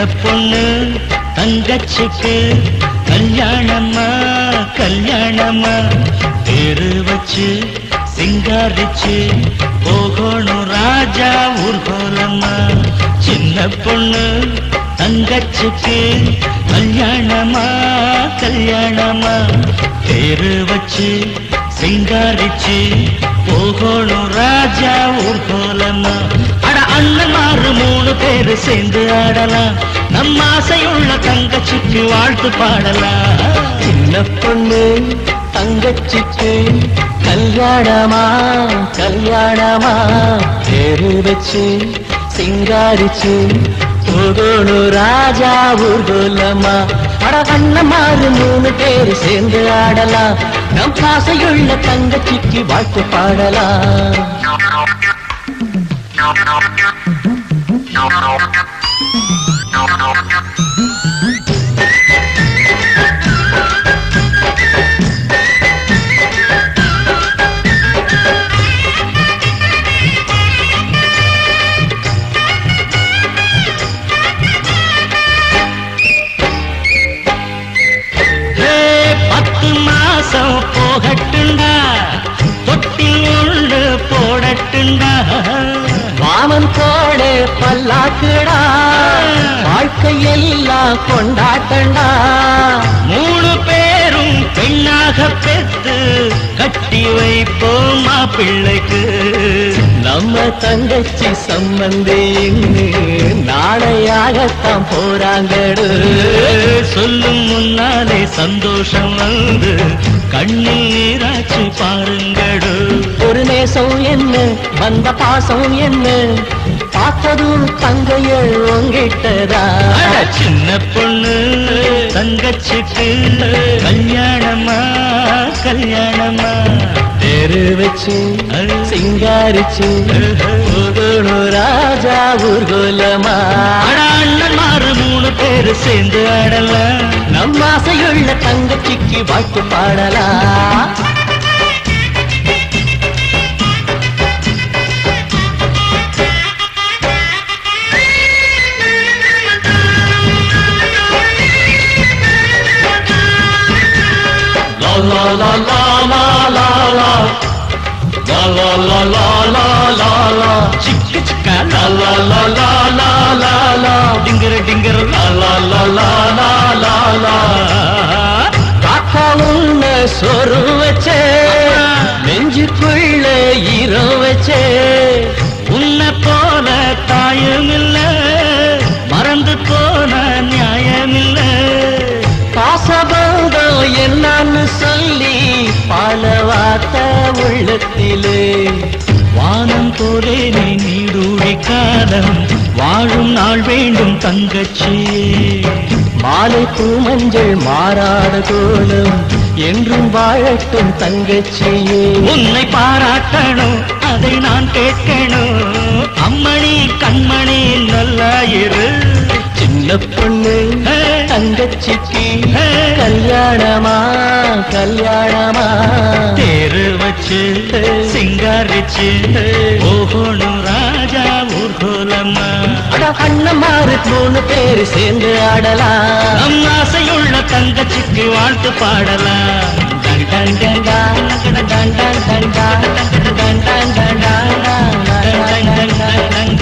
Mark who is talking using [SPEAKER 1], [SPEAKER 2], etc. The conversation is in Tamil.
[SPEAKER 1] பொண்ணு தங்கச்சிக்கு கல்யாணமா கல்யாணமா பேரு வச்சு சிங்காரிச்சு போகணும் ராஜா ஊர்கோலம்மா சின்ன பொண்ணு தங்கச்சிக்கு கல்யாணமா கல்யாணமா பேரு வச்சு சிங்காரிச்சு போகணும் ராஜா ஊர்கோலம்மா அண்ணன்மாரு மூணு பேரு சேர்ந்து ஆடலாம். நம்ம ஆசையுள்ள தங்கச்சிக்கு வாழ்த்து பாடலாம்.
[SPEAKER 2] சின்ன பொண்ணு தங்கச்சிக்கு கல்யாணமா கல்யாணமா? பேரு வச்சு சிங்காரிச்சு போகணும் ராஜா ஊர்கோலமா? அட கண்ணமாறு மூணு பேரு சேர்ந்து ஆடலாம். நம் ஆசையுள்ள தங்கச்சிக்கு வாழ்த்து பாடலாம்.
[SPEAKER 1] போகட்டுண்டா தொட்டி உள்ள போடட்டுண்டா.
[SPEAKER 2] வாமன் கோடே பல்லாக்குடா. வாழ்க்கை எல்லாம் கொண்டாட்டண்டா.
[SPEAKER 1] மூணு பேரும் பெண்ணாக பெத்து கட்டி வைப்போம் மாப்பிள்ளைக்கு
[SPEAKER 2] நம்ம தங்கச்சி சம்பந்தின்னு நாளையாகத்தான் போறாங்கடு.
[SPEAKER 1] சொல்லும் முன்னாலே சந்தோஷம் வந்து கண்ணில் நீராச்சு பாருங்கடு.
[SPEAKER 2] ஒரு நேசம் என்ன? வந்த பாசம் என்ன? பார்த்ததும் தங்கையள் உங்கிட்டதா
[SPEAKER 1] சின்ன பொண்ணு தங்கச்சிக்கு கல்யாணமா கல்யாணமா?
[SPEAKER 2] தெரு வச்சு சிங்காரிச்சு ராஜா ஊர்கோலமா?
[SPEAKER 1] அண்ணன்மாரு மூணு பேரு சேர்ந்து ஆடலாம்.
[SPEAKER 2] நம்ம ஆசையுள்ள தங்கச்சிக்கு வாழ்த்து பாடலாம்.
[SPEAKER 1] la la la la la la La la la la la la la Chicka chicka la la la la la la la Dinger dinger la la la la la la la
[SPEAKER 2] காக்கா உன்ன சொரு வச்சே நெஞ்சுக்குள்ளே இரவச்சே வார்த்தை உள்ளத்திலே.
[SPEAKER 1] வானம் போலே நீ நீடூழி காலம். வாழும் நாள் வேண்டும் தங்கச்சி.
[SPEAKER 2] மாலை பூமஞ்சள் மாறாத கோலம். என்றும் வாழட்டும் தங்கச்சியே.
[SPEAKER 1] உன்னை பாராட்டணும் அதை நான் கேட்கணும். அம்மணி கண்மணி நல்லா இரு
[SPEAKER 2] சின்ன பொண்ணு தங்கச்சிக்கு கல்யாணமா கல்யாணமா.
[SPEAKER 1] சிரிச்சு சிங்காரிச்சு போகணும் ராஜா ஊர்கோலம்மா
[SPEAKER 2] அண்ணமாறு மூணு பேரு சேர்ந்து ஆடலாம்
[SPEAKER 1] நம் ஆசையுள்ள தங்கச்சிக்கு வாழ்த்து பாடலாம் டன் டன் டன் டன் டன் டன் டன் டன் டன் டன் டன்